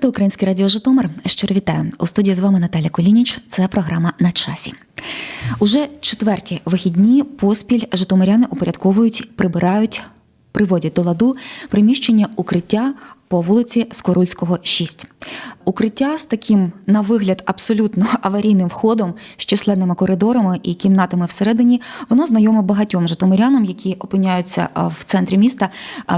слухаєте Українське Радіо Житомир. Щиро вітаю. У студії з вами Наталя Колініч. Це програма на часі. Уже четверті вихідні поспіль житомиряни упорядковують, прибирають, приводять до ладу приміщення укриття по вулиці Скорульського, 6. Укриття з таким, на вигляд, абсолютно аварійним входом, з численними коридорами і кімнатами всередині, воно знайоме багатьом житомирянам, які опиняються в центрі міста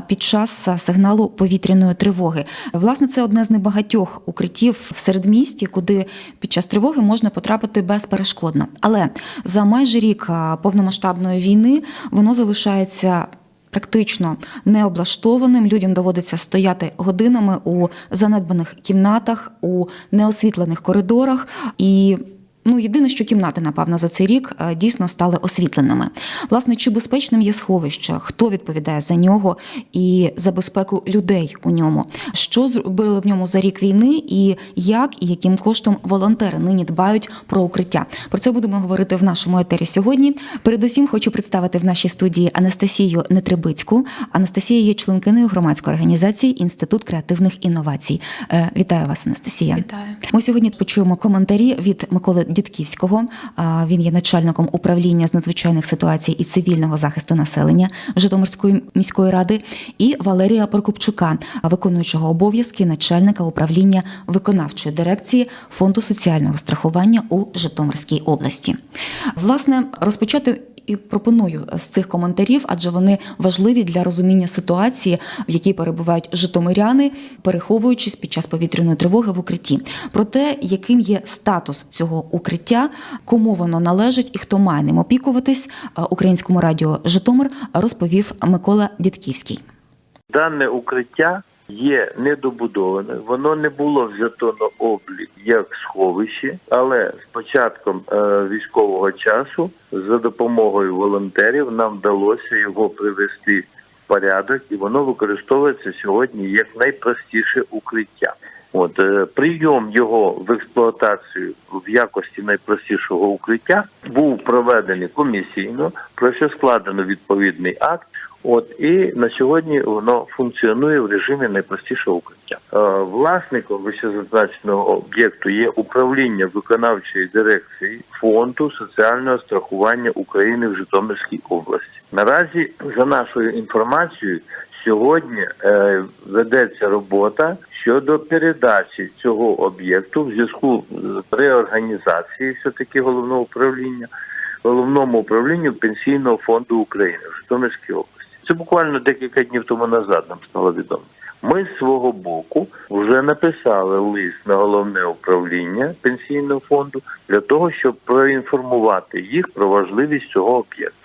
під час сигналу повітряної тривоги. Власне, це одне з небагатьох укриттів в середмісті, куди під час тривоги можна потрапити безперешкодно. Але за майже рік повномасштабної війни воно залишається практично необлаштованим. Людям доводиться стояти годинами у занедбаних кімнатах, у неосвітлених коридорах і. Ну, єдине, що кімнати, напевно, за цей рік е, дійсно стали освітленими. Власне, чи безпечним є сховище, хто відповідає за нього і за безпеку людей у ньому? Що зробили в ньому за рік війни, і як і яким коштом волонтери нині дбають про укриття? Про це будемо говорити в нашому етері сьогодні. Передусім хочу представити в нашій студії Анастасію Нетребицьку. Анастасія є членкиною громадської організації Інститут креативних інновацій. Е, Вітаю вас, Анастасія. Вітаю. Ми сьогодні почуємо коментарі від Миколи Дідківського. Він є начальником управління з надзвичайних ситуацій і цивільного захисту населення Житомирської міської ради, і Валерія Прокопчука, виконуючого обов'язки начальника управління виконавчої дирекції Фонду соціального страхування у Житомирській області. Власне, розпочати. І пропоную з цих коментарів, адже вони важливі для розуміння ситуації, в якій перебувають житомиряни, переховуючись під час повітряної тривоги в укритті. Про те, яким є статус цього укриття, кому воно належить і хто має ним опікуватись, е, українському радіо Житомир розповів Микола Дідківський. Дане укриття є недобудоване, воно не було взято на облік як сховище, але з початком е, військового часу за допомогою волонтерів нам вдалося його привести в порядок, і воно використовується сьогодні як найпростіше укриття. От е, прийом його в експлуатацію в якості найпростішого укриття був проведений комісійно, про що складено відповідний акт. От і на сьогодні воно функціонує в режимі найпростішого укриття. Е, власником вищезазначеного об'єкту є управління виконавчої дирекції фонду соціального страхування України в Житомирській області. Наразі, за нашою інформацією, сьогодні е, ведеться робота щодо передачі цього об'єкту в зв'язку з реорганізацією все таки головного управління головному управлінню пенсійного фонду України в Житомирській області. Це буквально декілька днів тому назад нам стало відомо. Ми з свого боку вже написали лист на головне управління пенсійного фонду для того, щоб проінформувати їх про важливість цього об'єкту.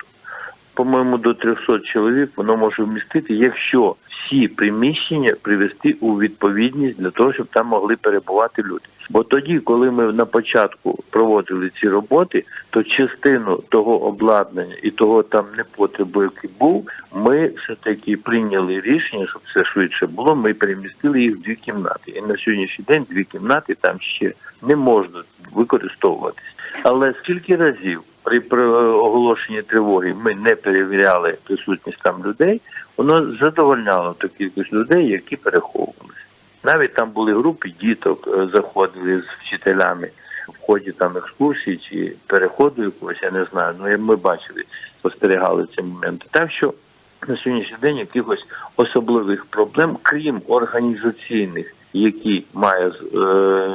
По-моєму, до 300 чоловік воно може вмістити, якщо всі приміщення привести у відповідність для того, щоб там могли перебувати люди. Бо тоді, коли ми на початку проводили ці роботи, то частину того обладнання і того там непотребу, який був, ми все таки прийняли рішення, щоб це швидше було. Ми перемістили їх в дві кімнати. І на сьогоднішній день дві кімнати там ще не можна використовуватись. Але скільки разів при при оголошенні тривоги ми не перевіряли присутність там людей, воно задовольняло ту кількість людей, які переховувалися. Навіть там були групи діток, е, заходили з вчителями в ході там екскурсії чи переходу якогось, я не знаю. Ну ми бачили, спостерігали ці моменти. Так що на сьогоднішній день якихось особливих проблем, крім організаційних, які має е,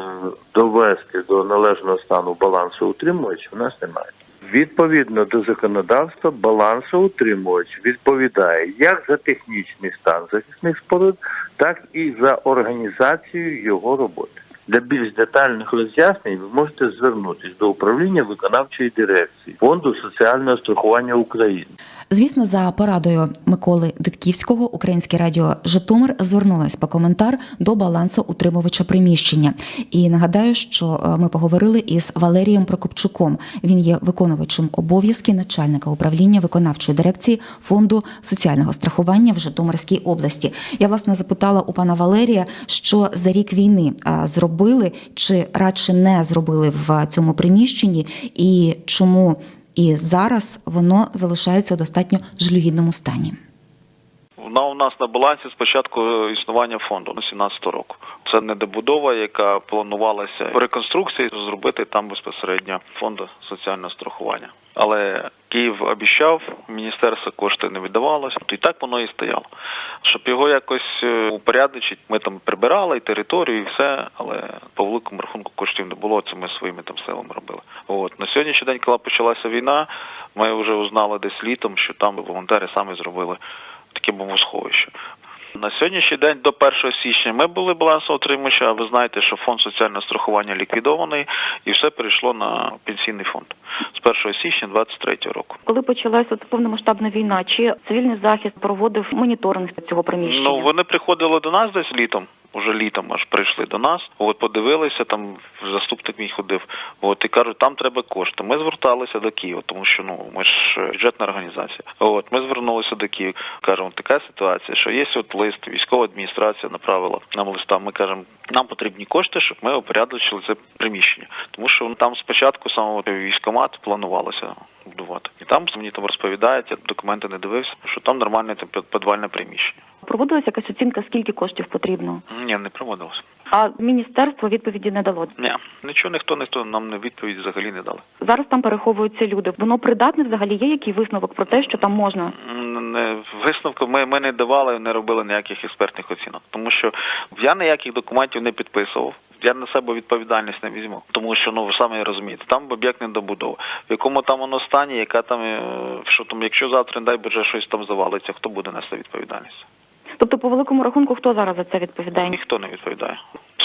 довести до належного стану балансу утримувач, у нас немає. Відповідно до законодавства, балансоутримувач відповідає як за технічний стан захисних споруд, так і за організацію його роботи. Для більш детальних роз'яснень ви можете звернутися до управління виконавчої дирекції Фонду соціального страхування України. Звісно, за порадою Миколи Дитківського Українське радіо Житомир звернулось по коментар до балансу утримувача приміщення. І нагадаю, що е, ми поговорили із Валерієм Прокопчуком. Він є виконувачем обов'язки начальника управління виконавчої дирекції фонду соціального страхування в Житомирській області. Я власне запитала у пана Валерія, що за рік війни зробили чи радше не зробили в цьому приміщенні, і чому і зараз воно залишається у достатньо жалюгідному стані. Вона у нас на балансі з початку існування фонду на 17 року. Це недобудова, яка планувалася в реконструкції зробити там безпосередньо фонд соціального страхування. Але Київ обіцяв, міністерство кошти не віддавалося, і так воно і стояло. Щоб його якось е, упорядочити, ми там прибирали і територію, і все, але по великому рахунку коштів не було. Це ми своїми там силами робили. От на сьогоднішній день, коли почалася війна, ми вже узнали десь літом, що там волонтери самі зробили таке бомбосховище. На сьогоднішній день до 1 січня ми були балансоутримувачі, а ви знаєте, що фонд соціального страхування ліквідований і все перейшло на пенсійний фонд з 1 січня 2023 року. Коли почалася повномасштабна війна, чи цивільний захист проводив моніторинг цього приміщення? Ну вони приходили до нас десь літом. Уже літом аж прийшли до нас. От подивилися, там заступник мій ходив. От і кажуть, там треба кошти. Ми зверталися до Києва, тому що ну ми ж е, бюджетна організація. От ми звернулися до Києва. Кажемо, така ситуація, що є от лист, військова адміністрація направила нам листа. Ми кажемо, нам потрібні кошти, щоб ми опорядочили це приміщення. Тому що там спочатку саме військомат планувалося будувати. І там мені там розповідають, я документи не дивився, що там нормальне це підвальне приміщення. Проводилася якась оцінка, скільки коштів потрібно? Ні, не проводилося. А міністерство відповіді не дало. Ні, нічого ніхто ніхто нам не відповідь взагалі не дали. Зараз там переховуються люди. Воно придатне взагалі є який висновок про те, що там можна? Не, висновку ми, ми не давали, не робили ніяких експертних оцінок, тому що я ніяких документів не підписував. Я на себе відповідальність не візьму, тому що ну ви самі розумієте, там об'єкт не добудова, В якому там воно стані, яка там е, що там, якщо завтра не дай Боже щось там завалиться, хто буде нести відповідальність? Тобто, по великому рахунку, хто зараз за це відповідає? Ніхто не відповідає.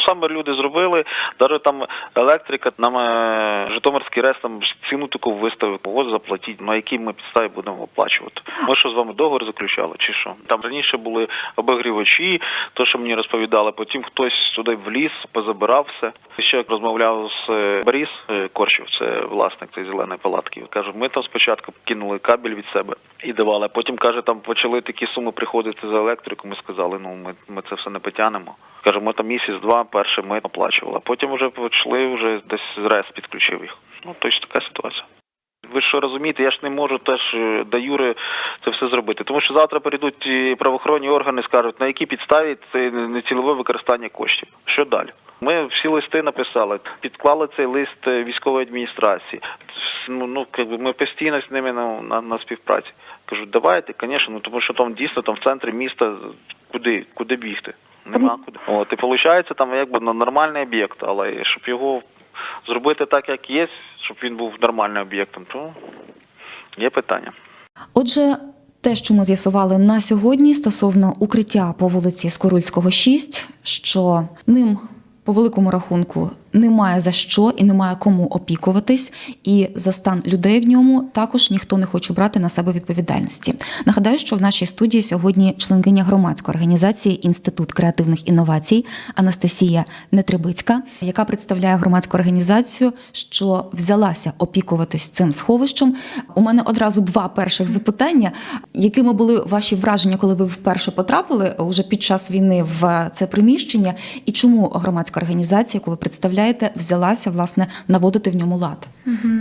Саме люди зробили, навіть там електрика, нам е, Житомирський РЕС там ціну таку виставив, от заплатіть, на якій ми підставі будемо оплачувати. Ми що з вами договор заключали, чи що? Там раніше були обігрівачі, то що мені розповідали, потім хтось туди вліз, позабирав все. Ще як розмовляв з е, Борис е, Корчів, це власник цієї зеленої палатки. Каже, ми там спочатку кинули кабель від себе і давали. Потім каже, там почали такі суми приходити за електрику. Ми сказали, ну ми, ми це все не потягнемо. Каже, ми там місяць-два перше ми оплачували, потім вже почали вже десь РЕС підключив їх. Ну точно така ситуація. Ви що розумієте, я ж не можу теж е, до Юри це все зробити. Тому що завтра прийдуть правоохоронні органи, скажуть, на якій підставі це нецільове використання коштів. Що далі? Ми всі листи написали, підклали цей лист е, військової адміністрації. Ну, ну якби ми постійно з ними на, на, на співпраці. Кажуть, давайте, звісно, ну тому що там дійсно там в центрі міста куди, куди бігти? Нема куди. От і виходить, там якби ну, нормальний об'єкт, але щоб його зробити так, як є, щоб він був нормальним об'єктом, то є питання. Отже, те, що ми з'ясували на сьогодні стосовно укриття по вулиці Скорульського, 6, що ним по великому рахунку немає за що і немає кому опікуватись, і за стан людей в ньому також ніхто не хоче брати на себе відповідальності. Нагадаю, що в нашій студії сьогодні членкиня громадської організації Інститут креативних інновацій Анастасія Нетребицька, яка представляє громадську організацію, що взялася опікуватись цим сховищем. У мене одразу два перших запитання. Якими були ваші враження, коли ви вперше потрапили уже під час війни в це приміщення? І чому організація, яку ви представляєте, взялася власне наводити в ньому лад? Угу.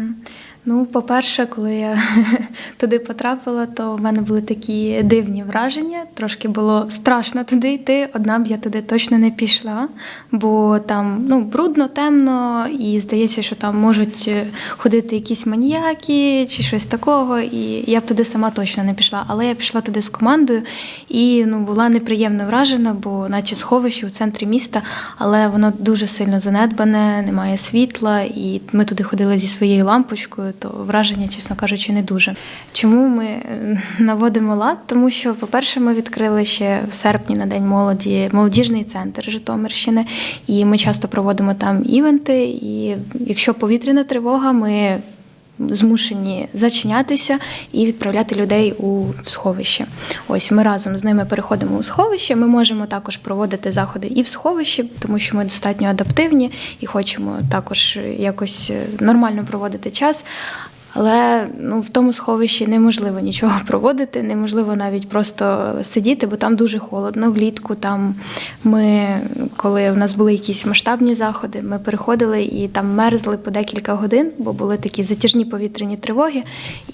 Ну, по-перше, коли я туди потрапила, то в мене були такі дивні враження. Трошки було страшно туди йти. Одна б я туди точно не пішла, бо там ну, брудно, темно, і здається, що там можуть е, ходити якісь маніяки чи щось такого. І я б туди сама точно не пішла. Але я пішла туди з командою і ну, була неприємно вражена, бо наче сховище у центрі міста, але воно дуже сильно занедбане, немає світла, і ми туди ходили зі своєю лампочкою то враження, чесно кажучи, не дуже. Чому ми е, наводимо лад? Тому що, по-перше, ми відкрили ще в серпні на День молоді молодіжний центр Житомирщини, і ми часто проводимо там івенти. І якщо повітряна тривога, ми змушені зачинятися і відправляти людей у сховище. Ось ми разом з ними переходимо у сховище. Ми можемо також проводити заходи і в сховищі, тому що ми достатньо адаптивні і хочемо також якось нормально проводити час. Але ну, в тому сховищі неможливо нічого проводити, неможливо навіть просто сидіти, бо там дуже холодно. Влітку там ми, коли в нас були якісь масштабні заходи, ми переходили і там мерзли по декілька годин, бо були такі затяжні повітряні тривоги,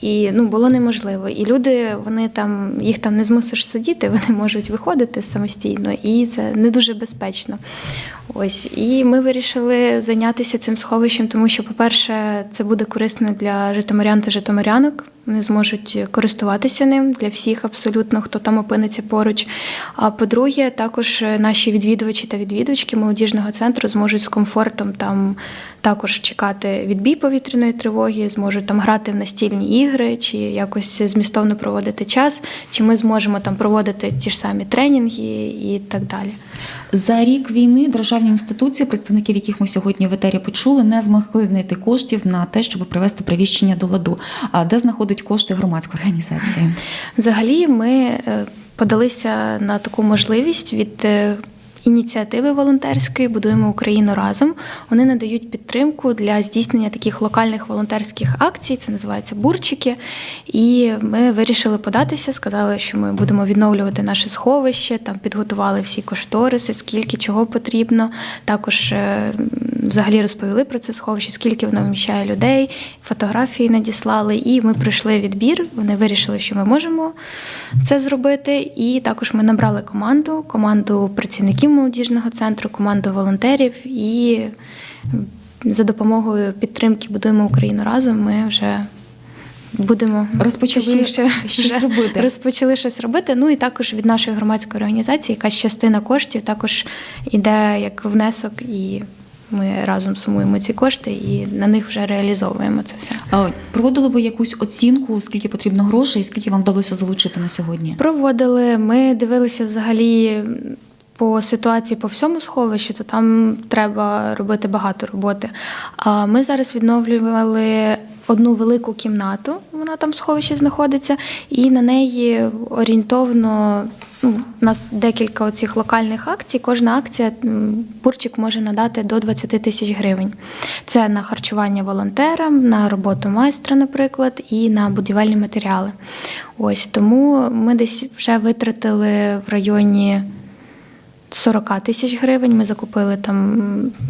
і ну було неможливо. І люди вони там їх там не змусиш сидіти, вони можуть виходити самостійно, і це не дуже безпечно. Ось і ми вирішили зайнятися цим сховищем, тому що, по-перше, це буде корисно для житомирян та житомирянок. Вони зможуть користуватися ним для всіх, абсолютно, хто там опиниться поруч. А по-друге, також наші відвідувачі та відвідувачки молодіжного центру зможуть з комфортом там також чекати відбій повітряної тривоги, зможуть там грати в настільні ігри, чи якось змістовно проводити час, чи ми зможемо там проводити ті ж самі тренінги і так далі. За рік війни державні інституції, представників яких ми сьогодні в етері почули, не змогли знайти коштів на те, щоб привести приміщення до ладу. А де знаходить кошти громадська організація? Взагалі, ми е, подалися на таку можливість від е, ініціативи волонтерської Будуємо Україну разом. Вони надають підтримку для здійснення таких локальних волонтерських акцій. Це називається бурчики. І ми вирішили податися, сказали, що ми будемо відновлювати наше сховище, там підготували всі кошториси, скільки чого потрібно. Також е, взагалі розповіли про це сховище, скільки воно вміщає людей, фотографії надіслали. І ми пройшли відбір. Вони вирішили, що ми можемо це зробити. І також ми набрали команду, команду працівників молодіжного центру, команду волонтерів. І за допомогою підтримки будуємо Україну разом. Ми вже будемо Розпочали точніше, щось робити. Розпочали щось робити. Ну і також від нашої громадської організації якась частина коштів також іде як внесок, і ми разом сумуємо ці кошти і на них вже реалізовуємо це все. А Проводили ви якусь оцінку, скільки потрібно грошей, і скільки вам вдалося залучити на сьогодні? Проводили. Ми дивилися взагалі по ситуації по всьому сховищу, то там треба робити багато роботи. А ми зараз відновлювали одну велику кімнату, вона там в сховищі знаходиться, і на неї орієнтовно. Ну, у нас декілька оцих локальних акцій. Кожна акція бурчик може надати до 20 тисяч гривень. Це на харчування волонтерам, на роботу майстра, наприклад, і на будівельні матеріали. Ось тому ми десь вже витратили в районі 40 тисяч гривень. Ми закупили там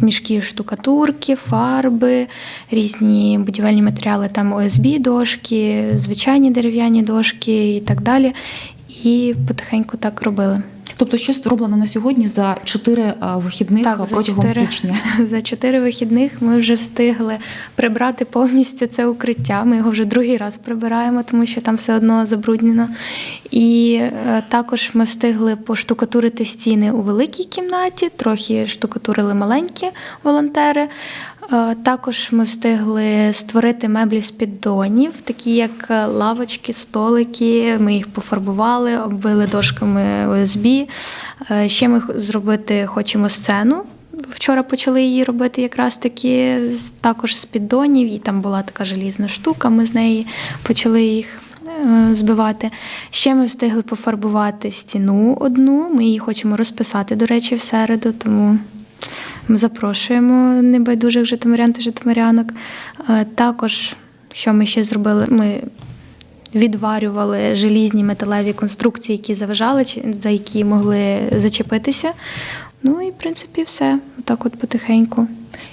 мішки штукатурки, фарби, різні будівельні матеріали, там ОСБ дошки, звичайні дерев'яні дошки і так далі. І потихеньку так робили. Тобто, що зроблено на сьогодні за чотири а, вихідних а, за протягом січня? За чотири вихідних ми вже встигли прибрати повністю це укриття. Ми його вже другий раз прибираємо, тому що там все одно забруднено. І е, також ми встигли поштукатурити стіни у великій кімнаті, трохи штукатурили маленькі волонтери. Е, Також ми встигли створити меблі з піддонів, такі як е, лавочки, столики. Ми їх пофарбували, оббили дошками ОСБ. Е, Ще ми зробити хочемо сцену. Вчора почали її робити якраз таки також з піддонів, і там була така желізна штука. Ми з неї почали їх збивати. Ще ми встигли пофарбувати стіну одну. Ми її хочемо розписати, до речі, в середу, тому ми запрошуємо небайдужих житомирян та житомирянок. Е, Також, що ми ще зробили, ми відварювали желізні металеві конструкції, які заважали, за які могли зачепитися. Ну і в принципі все. Так от потихеньку.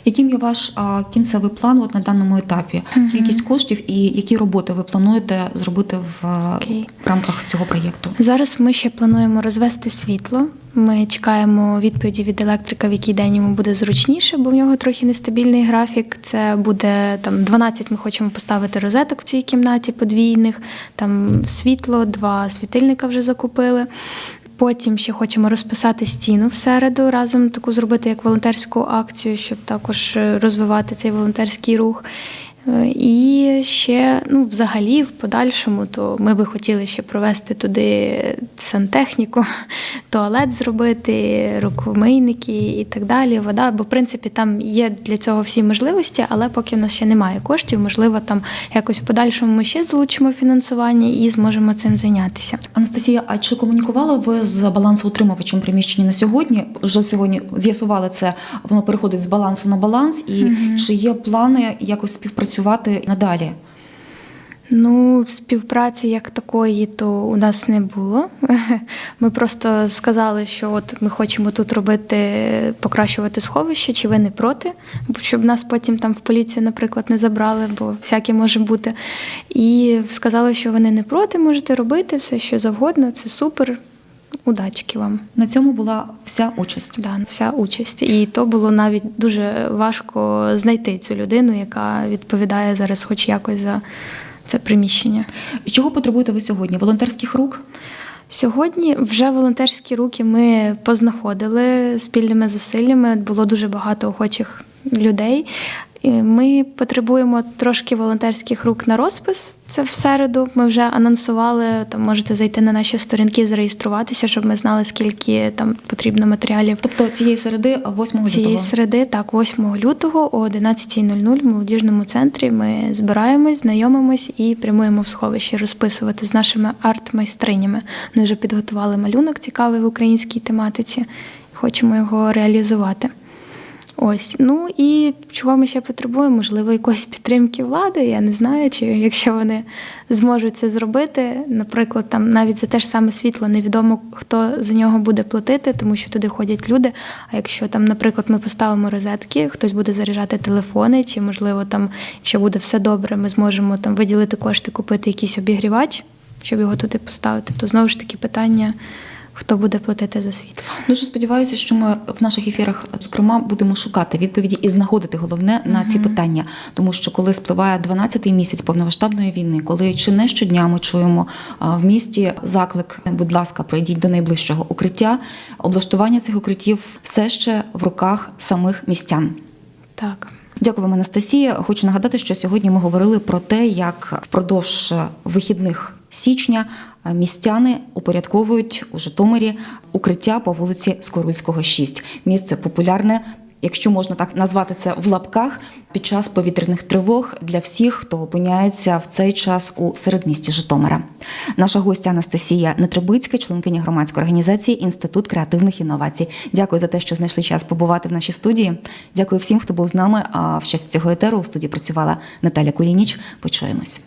Яким є ваш а, кінцевий план от на даному етапі? Кількість коштів і які роботи ви плануєте зробити в, в рамках цього проєкту? Зараз ми ще плануємо розвести світло. Ми чекаємо відповіді від електрика, в який день йому буде зручніше, бо в нього трохи нестабільний графік. Це буде там 12 Ми хочемо поставити розеток в цій кімнаті подвійних. Там світло, два світильника вже закупили. Потім ще хочемо розписати стіну в середу, разом таку зробити як волонтерську акцію, щоб також е, розвивати цей волонтерський рух. Е, І ще, ну, взагалі, в подальшому, то ми би хотіли ще провести туди сантехніку, туалет зробити, рукомийники і так далі. Вода, бо в принципі там є для цього всі можливості, але поки в нас ще немає коштів, можливо, там якось в подальшому ми ще залучимо фінансування і зможемо цим зайнятися. Анастасія, а чи комунікували ви з балансоутримувачем приміщення на сьогодні? Вже сьогодні з'ясували це, воно переходить з балансу на баланс, і чи є плани якось співпрацювати надалі? Ну, співпраці як такої, то у нас не було. Ми просто сказали, що от ми хочемо тут робити, покращувати сховище, чи ви не проти, щоб нас потім там в поліцію, наприклад, не забрали, бо всяке може бути. І сказали, що вони не проти, можете робити все, що завгодно, це супер. Удачки вам. На цьому була вся участь. Да, вся участь. І то було навіть дуже важко знайти цю людину, яка відповідає зараз, хоч якось за це приміщення. Чого потребуєте ви сьогодні? Волонтерських рук? Сьогодні вже волонтерські руки ми познаходили спільними зусиллями. Було дуже багато охочих людей. Ми потребуємо трошки волонтерських рук на розпис. Це в середу. Ми вже анонсували. Там можете зайти на наші сторінки, зареєструватися, щоб ми знали, скільки там потрібно матеріалів. Тобто цієї середи 8 Цієї лютого. середи, так, 8 лютого о 11.00 в молодіжному центрі ми збираємось, знайомимось і прямуємо в сховище розписувати з нашими арт-майстринями. Вони вже підготували малюнок цікавий в українській тематиці. Хочемо його реалізувати. Ось, ну і чого ми ще потребуємо? Можливо, якоїсь підтримки влади, я не знаю, чи якщо вони зможуть це зробити, наприклад, там навіть за те ж саме світло невідомо, хто за нього буде платити, тому що туди ходять люди. А якщо там, наприклад, ми поставимо розетки, хтось буде заряджати телефони, чи можливо, там, якщо буде все добре, ми зможемо там виділити кошти, купити якийсь обігрівач, щоб його туди поставити, то знову ж таки питання. Хто буде платити за світло? Дуже сподіваюся, що ми в наших ефірах, зокрема, будемо шукати відповіді і знаходити головне на ці питання. Тому що коли спливає 12-й місяць повномасштабної війни, коли чи не щодня ми чуємо в місті заклик, будь ласка, прийдіть до найближчого укриття, облаштування цих укриттів все ще в руках самих містян. Так. Дякую вам, Анастасія. Хочу нагадати, що сьогодні ми говорили про те, як впродовж вихідних січня містяни упорядковують у Житомирі укриття по вулиці Скорульського, 6. Місце популярне. Якщо можна так назвати це в лапках, під час повітряних тривог для всіх, хто опиняється в цей час у середмісті Житомира. Наша гостя Анастасія Нетребицька, членкиня громадської організації Інститут креативних інновацій. Дякую за те, що знайшли час побувати в нашій студії. Дякую всім, хто був з нами. А в час цього етеру у студії працювала Наталя Кулініч. Почуємось.